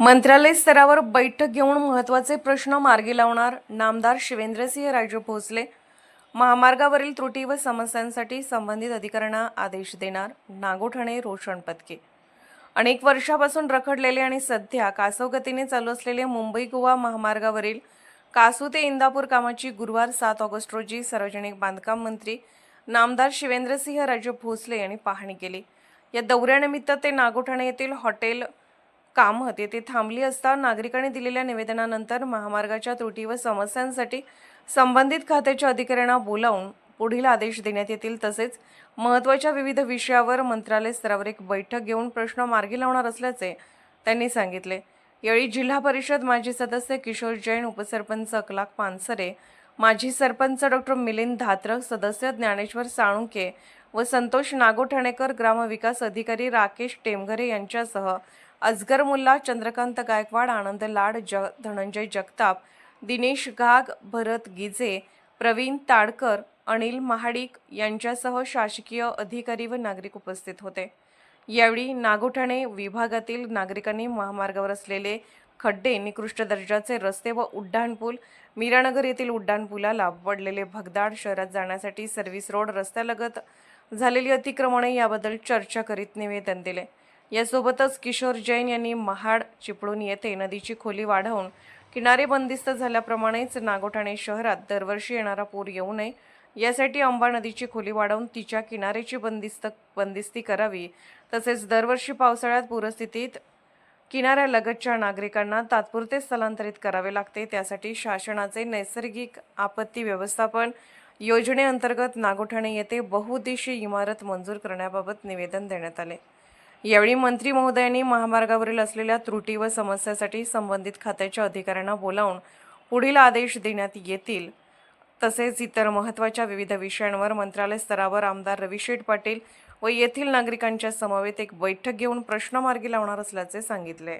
मंत्रालय स्तरावर बैठक घेऊन महत्त्वाचे प्रश्न मार्गी लावणार नामदार शिवेंद्रसिंह राजे भोसले. महामार्गावरील त्रुटी व समस्यांसाठी संबंधित अधिकाऱ्यांना आदेश देणार नागोठणे रोशन पत्के अनेक वर्षापासून रखडलेले आणि सध्या कासवगतीने चालू असलेले मुंबई गोवा महामार्गावरील कासू ते इंदापूर कामाची गुरुवार सात ऑगस्ट रोजी सार्वजनिक बांधकाम मंत्री नामदार शिवेंद्रसिंह राजे भोसले यांनी पाहणी केली. या दौऱ्यानिमित्त ते नागोठाणे येथील हॉटेल कामत तेथे थांबली असता नागरिकांनी दिलेल्या निवेदनानंतर महामार्गाच्या त्रुटी व समस्यांसाठी संबंधित खात्याच्या अधिकाऱ्यांना बोलावून पुढील आदेश देण्यात येतील. तसेच महत्त्वाच्या विविध विषयावर मंत्रालय स्तरावर एक बैठक घेऊन प्रश्न मार्गी लावणार असल्याचे त्यांनी सांगितले. यावेळी जिल्हा परिषद माजी सदस्य किशोर जैन उपसरपंच अकलाक पानसरे माजी सरपंच डॉक्टर मिलिंद धात्रक सदस्य ज्ञानेश्वर साळुंके व संतोष नागोठाणेकर ग्रामविकास अधिकारी राकेश टेमघरे यांच्यासह अजगर मुल्ला चंद्रकांत गायकवाड आनंद लाड ज धनंजय जगताप दिनेश घाग भरत गिजे प्रवीण ताडकर अनिल महाडिक यांच्यासह शासकीय अधिकारी व नागरिक उपस्थित होते. यावेळी नागोठाणे विभागातील नागरिकांनी महामार्गावर असलेले खड्डे निकृष्ट दर्जाचे रस्ते व उड्डाणपूल मीरानगर येथील उड्डाणपुलाला पडलेले भगदाड शहरात जाण्यासाठी सर्व्हिस रोड रस्त्यालगत झालेली अतिक्रमणे याबद्दल चर्चा करीत निवेदन दिले. यासोबतच किशोर जैन यांनी महाड चिपळूण येथे नदीची खोली वाढवून किनारे बंदिस्त झाल्याप्रमाणेच नागोठाणे शहरात दरवर्षी येणारा पूर येऊ नये. यासाठी अंबा नदीची खोली वाढवून तिच्या किनाऱ्याची बंदिस्त बंदिस्ती करावी. तसेच दरवर्षी पावसाळ्यात पूरस्थितीत किनाऱ्यालगतच्या नागरिकांना तात्पुरते स्थलांतरित करावे लागते. त्यासाठी शासनाचे नैसर्गिक आपत्ती व्यवस्थापन योजनेअंतर्गत नागोठाणे येथे बहुउद्देशीय इमारत मंजूर करण्याबाबत निवेदन देण्यात आले. यावेळी मंत्री महोदयांनी महामार्गावरील असलेल्या त्रुटी व समस्यासाठी संबंधित खात्याच्या अधिकाऱ्यांना बोलावून पुढील आदेश देण्यात येतील. तसेच इतर महत्त्वाच्या विविध विषयांवर मंत्रालय स्तरावर आमदार रविशेठ पाटील व येथील नागरिकांच्या समवेत एक बैठक घेऊन प्रश्न मार्गी लावणार असल्याचे सांगितले.